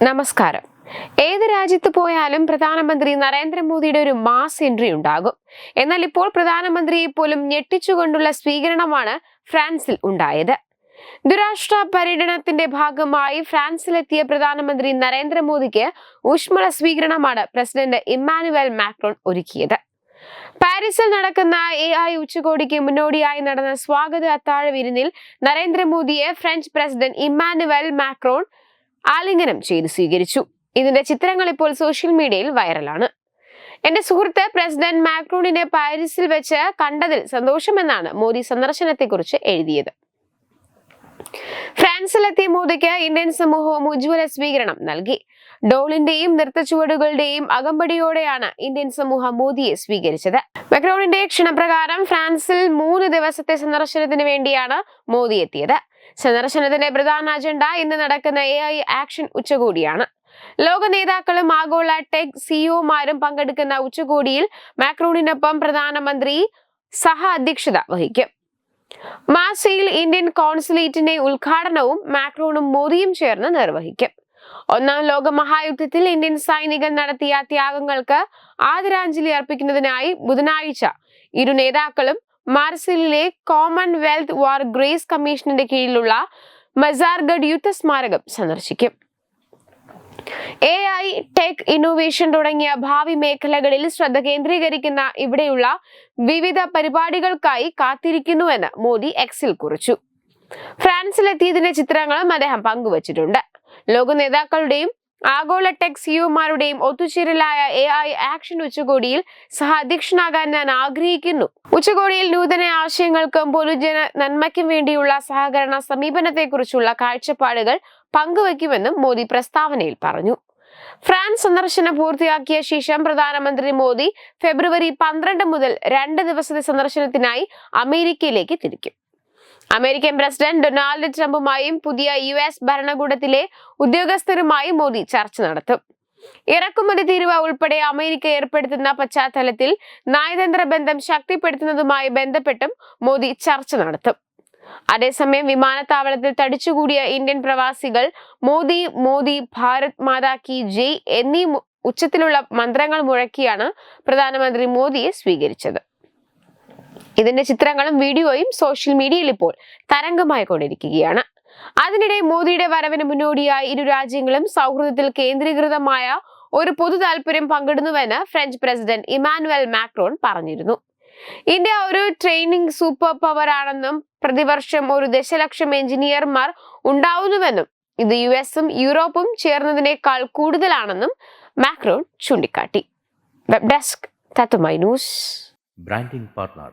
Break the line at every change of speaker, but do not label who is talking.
നമസ്കാരം. ഏത് രാജ്യത്ത് പോയാലും പ്രധാനമന്ത്രി നരേന്ദ്രമോദിയുടെ ഒരു മാസ് എൻട്രി ഉണ്ടാകും. എന്നാൽ ഇപ്പോൾ പ്രധാനമന്ത്രിയെ പോലും ഞെട്ടിച്ചുകൊണ്ടുള്ള സ്വീകരണമാണ് ഫ്രാൻസിൽ ഉണ്ടായത്. ദുരാഷ്ട്ര പര്യടനത്തിന്റെ ഭാഗമായി ഫ്രാൻസിലെത്തിയ പ്രധാനമന്ത്രി നരേന്ദ്രമോദിക്ക് ഊഷ്മള സ്വീകരണമാണ് പ്രസിഡന്റ് ഇമ്മാനുവൽ മാക്രോൺ ഒരുക്കിയത്. പാരീസിൽ നടക്കുന്ന എ ഐ ഉച്ചകോടിക്ക് മുന്നോടിയായി നടന്ന സ്വാഗത അത്താഴ വിരുന്നിൽ നരേന്ദ്രമോദിയെ ഫ്രഞ്ച് പ്രസിഡന്റ് ഇമ്മാനുവൽ മാക്രോൺ ആലിംഗനം ചെയ്ത് സ്വീകരിച്ചു. ഇതിന്റെ ചിത്രങ്ങൾ ഇപ്പോൾ സോഷ്യൽ മീഡിയയിൽ വൈറലാണ്. എന്റെ സുഹൃത്ത് പ്രസിഡന്റ് മാക്രോണിനെ പാരീസിൽ വെച്ച് കണ്ടതിൽ സന്തോഷമെന്നാണ് മോദി സന്ദർശനത്തെക്കുറിച്ച് എഴുതിയത്. ഫ്രാൻസിലെത്തിയ മോദിക്ക് ഇന്ത്യൻ സമൂഹവും ഉജ്ജ്വല സ്വീകരണം നൽകി. ഡോളിന്റെയും നൃത്തച്ചുവടുകളുടെയും അകമ്പടിയോടെയാണ് ഇന്ത്യൻ സമൂഹം മോദിയെ സ്വീകരിച്ചത്. മെക്രോണിന്റെ ക്ഷണപ്രകാരം ഫ്രാൻസിൽ മൂന്ന് ദിവസത്തെ സന്ദർശനത്തിന് വേണ്ടിയാണ് മോദി എത്തിയത്. സന്ദർശനത്തിന്റെ പ്രധാന അജണ്ട ഇന്ന് നടക്കുന്ന എ ഐ ആക്ഷൻ ഉച്ചകോടിയാണ്. ലോക നേതാക്കളും ആഗോള ടെക് സിഇഒമാരും പങ്കെടുക്കുന്ന ഉച്ചകോടിയിൽ മാക്രോണിനൊപ്പം പ്രധാനമന്ത്രി സഹ അധ്യക്ഷത വഹിക്കും. മാസയിൽ ഇന്ത്യൻ കോൺസുലേറ്റിന്റെ ഉദ്ഘാടനവും മാക്രോണും മോദിയും ചേർന്ന് നിർവഹിക്കും. ഒന്നാം ലോക മഹായുദ്ധത്തിൽ ഇന്ത്യൻ സൈനികൻ നടത്തിയ ത്യാഗങ്ങൾക്ക് ആദരാഞ്ജലി അർപ്പിക്കുന്നതിനായി ബുധനാഴ്ച ഇരു നേതാക്കളും മാർസിലിലെ കോമൺവെൽത്ത് വാർ ഗ്രേസ് കമ്മീഷന്റെ കീഴിലുള്ള മസാർഗഡ് യുദ്ധ സ്മാരകം സന്ദർശിക്കും. എ ഐ ടെക് ഇന്നോവേഷൻ തുടങ്ങിയ ഭാവി മേഖലകളിൽ ശ്രദ്ധ കേന്ദ്രീകരിക്കുന്ന ഇവിടെയുള്ള വിവിധ പരിപാടികൾക്കായി കാത്തിരിക്കുന്നുവെന്ന് മോദി എക്സിൽ കുറിച്ചു. ഫ്രാൻസിലെത്തിയതിന്റെ ചിത്രങ്ങളും അദ്ദേഹം പങ്കുവച്ചിട്ടുണ്ട്. ലോക നേതാക്കളുടെയും ആഗോള ടെക് സിഇഒമാരുടെയും ഒത്തുചേരലായ എ ഐ ആക്ഷൻ ഉച്ചകോടിയിൽ സഹ അധ്യക്ഷനാകാൻ ഞാൻ ആഗ്രഹിക്കുന്നു. ഉച്ചകോടിയിൽ നൂതന ആശയങ്ങൾക്കും പൊതുജന നന്മയ്ക്കും വേണ്ടിയുള്ള സഹകരണ സമീപനത്തെക്കുറിച്ചുള്ള കാഴ്ചപ്പാടുകൾ പങ്കുവയ്ക്കുമെന്നും മോദി പ്രസ്താവനയിൽ പറഞ്ഞു. ഫ്രാൻസ് സന്ദർശനം പൂർത്തിയാക്കിയ ശേഷം പ്രധാനമന്ത്രി മോദി ഫെബ്രുവരി പന്ത്രണ്ട് മുതൽ രണ്ട് ദിവസത്തെ സന്ദർശനത്തിനായി അമേരിക്കയിലേക്ക് തിരിക്കും. അമേരിക്കൻ പ്രസിഡന്റ് ഡൊണാൾഡ് ട്രംപുമായും പുതിയ യു എസ് ഭരണകൂടത്തിലെ ഉദ്യോഗസ്ഥരുമായും മോദി ചർച്ച നടത്തും. ഇറക്കുമതി തീരുവ ഉൾപ്പെടെ അമേരിക്ക ഏർപ്പെടുത്തുന്ന പശ്ചാത്തലത്തിൽ നയതന്ത്ര ബന്ധം ശക്തിപ്പെടുത്തുന്നതുമായി ബന്ധപ്പെട്ടും മോദി ചർച്ച നടത്തും. അതേസമയം വിമാനത്താവളത്തിൽ തടിച്ചുകൂടിയ ഇന്ത്യൻ പ്രവാസികൾ മോദി മോദി ഭാരത് മാതാ കി ജയ് എന്നീ ഉച്ചത്തിലുള്ള മന്ത്രങ്ങൾ മുഴക്കിയാണ് പ്രധാനമന്ത്രി മോദിയെ സ്വീകരിച്ചത്. ഇതിന്റെ ചിത്രങ്ങളും വീഡിയോയും സോഷ്യൽ മീഡിയയിൽ ഇപ്പോൾ തരംഗമായി കൊണ്ടിരിക്കുകയാണ് അതിനിടെ മോദിയുടെ വരവിന് മുന്നോടിയായി ഇരു രാജ്യങ്ങളും സൗഹൃദത്തിൽ കേന്ദ്രീകൃതമായ ഒരു പൊതു താല്പര്യം പങ്കിടുന്നുവെന്ന് ഫ്രഞ്ച് പ്രസിഡന്റ് ഇമാനുവൽ മാക്രോൺ പറഞ്ഞിരുന്നു. ഇന്ത്യ ഒരു ട്രെയിനിങ് സൂപ്പർ പവർ ആണെന്നും പ്രതിവർഷം ഒരു ദശലക്ഷം എഞ്ചിനീയർമാർ ഉണ്ടാവുന്നുവെന്നും ഇത് യു എസും യൂറോപ്പും ചേർന്നതിനേക്കാൾ കൂടുതലാണെന്നും മാക്രോൺ ചൂണ്ടിക്കാട്ടി. വെബ് ഡെസ്ക് തത്തുമൈ news
branding partner